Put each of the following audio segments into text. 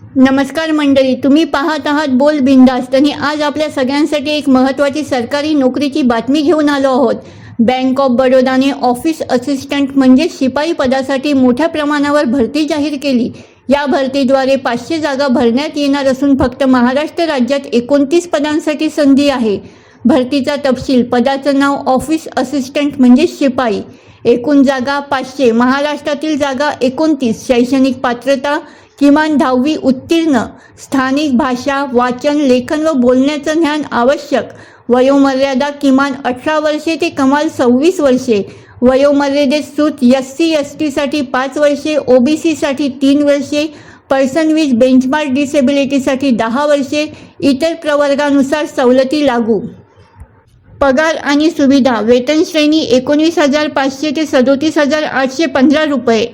नमस्कार मंडळी तुम्ही पाहत आहात बोल बिंदास्त आणि आज आपल्या सगळ्यांसाठी एक महत्त्वाची सरकारी नोकरीची बातमी घेऊन आलो आहोत. बँक ऑफ बडोदाने ऑफिस असिस्टंट म्हणजे शिपाई पदासाठी मोठ्या प्रमाणावर भरती जाहीर केली. या भरतीद्वारे पाचशे जागा भरण्यात येणार असून फक्त महाराष्ट्र राज्यात एकोणतीस पदांसाठी संधी आहे. भरतीचा तपशील पदाचं नाव ऑफिस असिस्टंट म्हणजे शिपाई. एकूण जागा पाचशे महाराष्ट्रातील जागा एकोणतीस. शैक्षणिक पात्रता किमान दहावी उत्तीर्ण स्थानिक भाषा वाचन लेखन व बोलण्याचं ज्ञान आवश्यक. वयोमर्यादा किमान अठरा वर्षे ते कमाल सव्वीस वर्षे. वयोमर्यादेत सूट एस सी एस टीसाठी पाच वर्षे ओ बी सीसाठी तीन वर्षे पर्सन विथ बेंचमार्क डिसेबिलिटीसाठी दहा वर्षे इतर प्रवर्गानुसार सवलती लागू. पगार आणि सुविधा वेतन श्रेणी एकोणीस हजार पाचशे ते सदोतीस हजार आठशे पंधरा रुपये.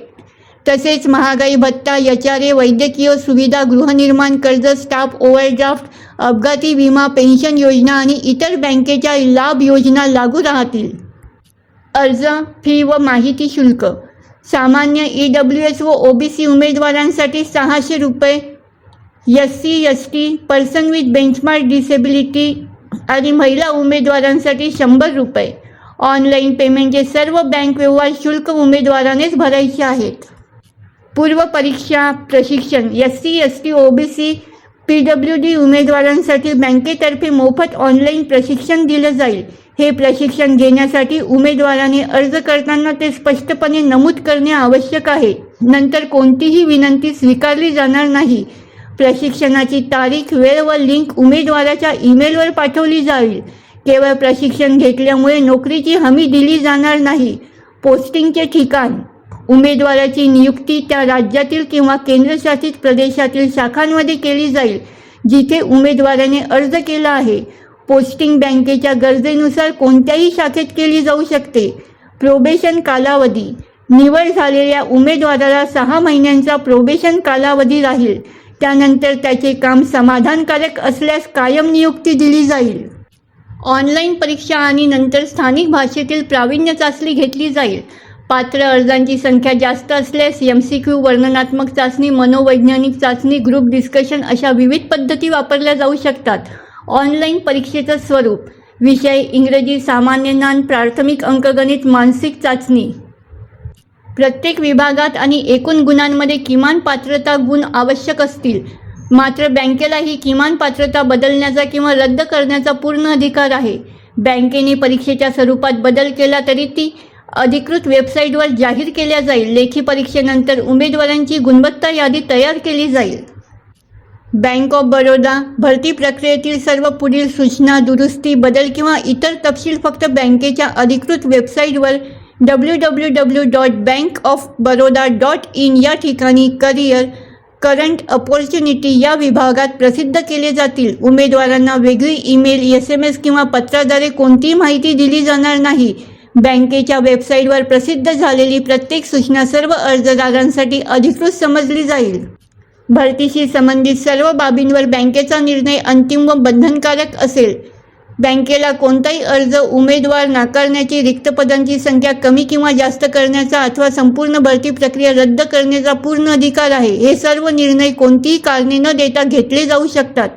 तसेच महागाई भत्ता यचारे वैद्यकीय सुविधा गृहनिर्माण कर्ज स्टाफ ओव्हरड्राफ्ट अपघाती विमा पेन्शन योजना आणि इतर बँकेच्या लाभ योजना लागू राहतील. अर्ज फी व माहिती शुल्क. सामान्य ई डब्ल्यू एस व ओ बी सी उमेदवारांसाठी सहाशे रुपये. S C S T person with benchmark disability आणि महिला उमेदवारांसाठी शंभर रुपये. ऑनलाईन पेमेंटचे सर्व बँक व्यवहार शुल्क उमेदवारानेच भरायचे आहेत. पूर्व परीक्षा प्रशिक्षण S C S T O B C P W D उमेदवारांसाठी बँकेतर्फे मोफत ऑनलाईन प्रशिक्षण दिलं जाईल. हे प्रशिक्षण घेण्यासाठी उमेदवाराने अर्ज करताना ते स्पष्टपणे नमूद करणे आवश्यक आहे. नंतर कोणतीही विनंती स्वीकारली जाणार नाही. प्रशिक्षणाची तारीख वेळ व लिंक उमेदवाराच्या ईमेलवर पाठवली जाईल. केवळ प्रशिक्षण घेतल्यामुळे नोकरीची हमी दिली जाणार नाही. पोस्टिंगचे ठिकाण उमेदवाराची नियुक्ती त्या राज्यातील किंवा केंद्रशासित प्रदेशातील शाखांमध्ये केली जाईल जिथे उमेदवाराने अर्ज केला आहे. पोस्टिंग बँकेच्या गरजेनुसार कोणत्याही शाखेत केली जाऊ शकते. प्रोबेशन कालावधी. निवड झालेल्या उमेदवाराला सहा महिन्यांचा प्रोबेशन कालावधी राहील. त्यानंतर त्याचे काम समाधानकारक असल्यास कायम नियुक्ती दिली जाईल. ऑनलाईन परीक्षा आणि नंतर स्थानिक भाषेतील प्रावीण्य चाचणी घेतली जाईल. पात्र अर्जांची संख्या जास्त असल्यास एम सी क्यू वर्णनात्मक चाचणी मनोवैज्ञानिक चाचणी ग्रुप डिस्कशन अशा विविध पद्धती वापरल्या जाऊ शकतात. ऑनलाईन परीक्षेचं स्वरूप. विषय इंग्रजी सामान्य ज्ञान प्राथमिक अंकगणित मानसिक चाचणी. प्रत्येक विभागात आणि एकूण गुणांमध्ये किमान पात्रता गुण आवश्यक असतील. मात्र बँकेला ही किमान पात्रता बदलण्याचा किंवा रद्द करण्याचा पूर्ण अधिकार आहे. बँकेने परीक्षेच्या स्वरूपात बदल केला तरी ती अधिकृत वेबसाईटवर जाहीर केल्या जाईल. लेखी परीक्षेनंतर उमेदवारांची गुणवत्ता यादी तयार केली जाईल. बँक ऑफ बडोदा भरती प्रक्रियेतील सर्व पुढील सूचना दुरुस्ती बदल किंवा इतर तपशील फक्त बँकेच्या अधिकृत वेबसाईटवर W W W dot bank of Baroda dot in या ठिकाणी करिअर करंट अपॉर्च्युनिटी या विभागात प्रसिद्ध केले जातील. उमेदवारांना वेगळी ईमेल एस एम एस किंवा पत्राद्वारे कोणतीही माहिती दिली जाणार नाही. बँकेच्या वेबसाईटवर प्रसिद्ध झालेली प्रत्येक सूचना सर्व अर्जदारांसाठी अधिकृत समजली जाईल. भरतीशी संबंधित सर्व बाबींवर बँकेचा निर्णय अंतिम व बंधनकारक असेल. बँकेला कोणताही अर्ज उमेदवार नाकारण्याची रिक्त पदांची संख्या कमी किंवा जास्त करण्याचा अथवा संपूर्ण भरती प्रक्रिया रद्द करण्याचा पूर्ण अधिकार आहे. हे सर्व निर्णय कोणतीही कारणे न देता घेतले जाऊ शकतात.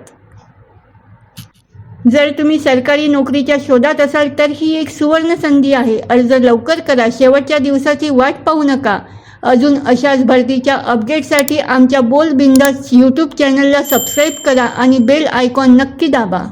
जर तुम्ही सरकारी नोकरीच्या शोधात असाल तर ही एक सुवर्ण संधी आहे. अर्ज लवकर करा. शेवटच्या दिवसाची वाट पाहू नका. अजून अशाच भरतीच्या अपडेटसाठी आमच्या बोल बिंदास यूट्यूब चॅनलला सबस्क्राईब करा आणि बेल आयकॉन नक्की दाबा.